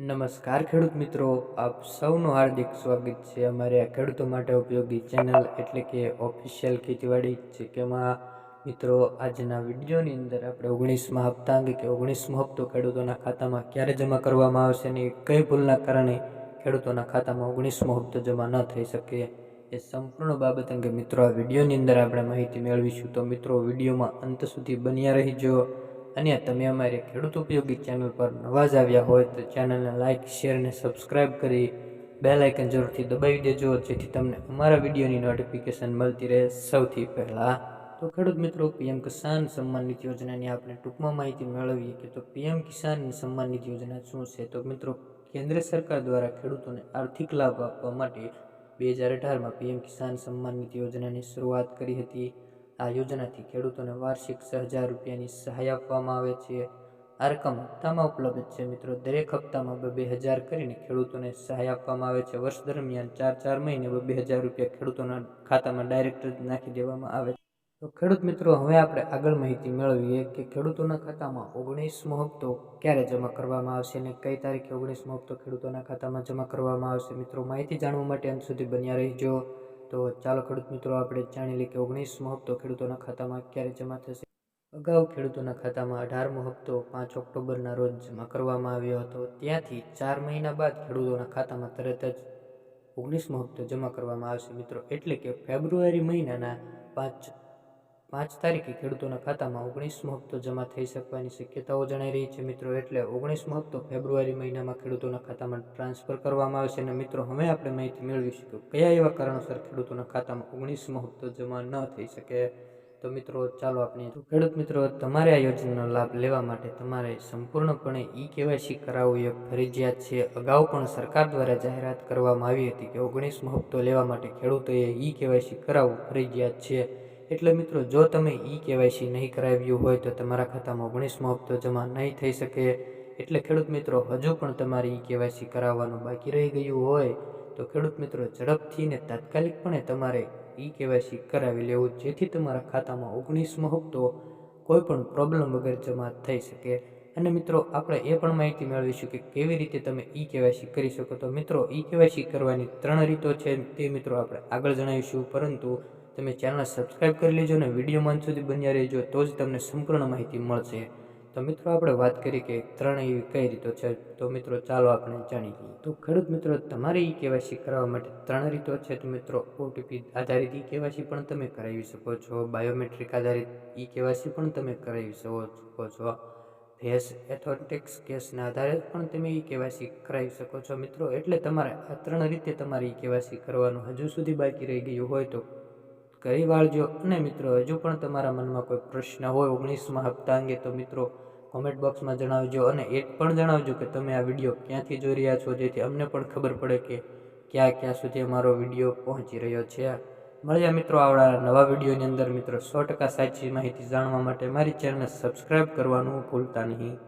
નમસ્કાર ખેડૂત મિત્રો, આપ સૌનું હાર્દિક સ્વાગત છે અમારે આ ખેડૂતો માટે ઉપયોગી ચેનલ એટલે કે ઓફિશિયલ ખેતીવાડી છે કેમાં મિત્રો, આજના વિડીયોની અંદર આપણે ઓગણીસમાં હપ્તા અંગે કે ઓગણીસમો હપ્તો ખેડૂતોના ખાતામાં ક્યારે જમા કરવામાં આવશે અને કઈ ભૂલના કારણે ખેડૂતોના ખાતામાં ઓગણીસમો હપ્તો જમા ન થઈ શકે એ સંપૂર્ણ બાબત અંગે મિત્રો, આ વિડીયોની અંદર આપણે માહિતી મેળવીશું. તો મિત્રો, વિડીયોમાં અંત સુધી બન્યા રહીજો. અને તમે અમારી ખેડૂત ઉપયોગી ચેનલ પર નવા જ આવ્યા હોય તો ચેનલને લાઇક શેર અને સબસ્ક્રાઈબ કરી બે લાઇકન જરૂરથી દબાવી દેજો, જેથી તમને અમારા વિડીયોની નોટિફિકેશન મળતી રહે સૌથી પહેલાં. તો ખેડૂત મિત્રો, પીએમ કિસાન સન્માન નિધિ યોજનાની આપણે ટૂંકમાં માહિતી મેળવીએ કે તો પીએમ કિસાન સન્માન નિધિ યોજના શું છે? તો મિત્રો, કેન્દ્ર સરકાર દ્વારા ખેડૂતોને આર્થિક લાભ આપવા માટે બે હજાર અઢારમાં પીએમ કિસાન સન્માન નિધિ યોજનાની શરૂઆત કરી હતી. આ યોજનાથી ખેડૂતોને વાર્ષિક હજાર રૂપિયાની સહાય આપવામાં આવે છે. આ રકમ હપ્તામાં ઉપલબ્ધ છે. મિત્રો, દરેક હપ્તામાં બે હજાર કરીને ખેડૂતોને સહાય આપવામાં આવે છે. વર્ષ દરમિયાન ચાર ચાર મહિને બે હજાર રૂપિયા ખેડૂતોના ખાતામાં ડાયરેક્ટ જ નાખી દેવામાં આવે છે. તો ખેડૂત મિત્રો, હવે આપણે આગળ માહિતી મેળવીએ કે ખેડૂતોના ખાતામાં ઓગણીસમો હપ્તો ક્યારે જમા કરવામાં આવશે અને કઈ તારીખે ઓગણીસમો હપ્તો ખેડૂતોના ખાતામાં જમા કરવામાં આવશે? મિત્રો, માહિતી જાણવા માટે અંત સુધી બન્યા રહેજો. તો ચાલો ખેડૂત મિત્રો, આપણે જાણી લઈએ કે ઓગણીસમો હપ્તો ખેડૂતોના ખાતામાં ક્યારે જમા થશે? અગાઉ ખેડૂતોના ખાતામાં અઢારમો હપ્તો પાંચ ઓક્ટોબરના રોજ જમા કરવામાં આવ્યો હતો. ત્યાંથી ચાર મહિના બાદ ખેડૂતોના ખાતામાં તરત જ ઓગણીસમો હપ્તો જમા કરવામાં આવશે મિત્રો. એટલે કે ફેબ્રુઆરી મહિનાના પાંચ પાંચ તારીખે ખેડૂતોના ખાતામાં ઓગણીસમો હપ્તો જમા થઈ શકવાની શક્યતાઓ જણાઈ રહી છે મિત્રો. એટલે ઓગણીસમો હપ્તો ફેબ્રુઆરી મહિનામાં ખેડૂતોના ખાતામાં ટ્રાન્સફર કરવામાં આવશે અને મિત્રો, હવે આપણે માહિતી મેળવીશું કે કયા એવા કારણોસર ખેડૂતોના ખાતામાં ઓગણીસમો હપ્તો જમા ન થઈ શકે. તો મિત્રો, ચાલો આપણે ખેડૂત મિત્રો, તમારે આ યોજનાનો લાભ લેવા માટે તમારે સંપૂર્ણપણે ઈ કેવાયસી કરાવવું એ ફરજિયાત છે. અગાઉ પણ સરકાર દ્વારા જાહેરાત કરવામાં આવી હતી કે ઓગણીસમો હપ્તો લેવા માટે ખેડૂતોએ ઈ કેવાયસી કરાવવું ફરજિયાત છે. એટલે મિત્રો, જો તમે ઈ કેવાયસી નહીં કરાવ્યું હોય તો તમારા ખાતામાં ઓગણીસમો હપ્તો જમા નહીં થઈ શકે. એટલે ખેડૂત મિત્રો, હજુ પણ તમારે ઈ કેવાયસી કરાવવાનું બાકી રહી ગયું હોય તો ખેડૂત મિત્રો, ઝડપથી ને તાત્કાલિકપણે તમારે ઈ કેવાયસી કરાવી લેવું, જેથી તમારા ખાતામાં ઓગણીસમો હપ્તો કોઈ પણ પ્રોબ્લેમ વગર જમા થઈ શકે. અને મિત્રો, આપણે એ પણ માહિતી મેળવીશું કે કેવી રીતે તમે ઈ કેવાયસી કરી શકો. તો મિત્રો, ઈ કેવાયસી કરવાની ત્રણ રીતો છે, તે મિત્રો આપણે આગળ જણાવીશું. પરંતુ તમે ચેનલ સબસ્ક્રાઈબ કરી લેજો અને વિડીયોમાં અંત સુધી બન્યા રહેજો, તો જ તમને સંપૂર્ણ માહિતી મળશે. તો મિત્રો, આપણે વાત કરી કે ત્રણ એવી કઈ રીતો છે? તો મિત્રો, ચાલો આપણે જાણી લઈએ. તો ખેડૂત મિત્રો, તમારે ઈ કેવાયસી કરાવવા માટે ત્રણ રીતો છે. તો મિત્રો ઓટીપી આધારિત ઈ કેવાયસી પણ તમે કરાવી શકો છો. બાયોમેટ્રિક આધારિત ઈ કેવાયસી પણ તમે કરાવી શકો છો. ફેસ એથોટિક્સ કેસના આધારે પણ તમે ઈ કેવાયસી કરાવી શકો છો. મિત્રો, એટલે તમારે આ ત્રણ રીતે તમારે ઈ કેવાયસી કરવાનું હજુ સુધી બાકી રહી ગયું હોય તો કરી વાળજો. અને મિત્રો, હજુ પણ તમારા મનમાં કોઈ પ્રશ્ન હોય ઓગણીસમાં હપ્તા અંગે, તો મિત્રો કોમેન્ટ બોક્સમાં જણાવજો. અને એ પણ જણાવજો કે તમે આ વીડિયો ક્યાંથી જોઈ રહ્યા છો, જેથી અમને પણ ખબર પડે કે ક્યાં ક્યાં સુધી અમારો વીડિયો પહોંચી રહ્યો છે. મળ્યા મિત્રો આવડા નવા વિડીયોની અંદર. મિત્રો, સો ટકા સાચી માહિતી જાણવા માટે મારી ચેનલને સબસ્ક્રાઈબ કરવાનું ભૂલતા નહીં.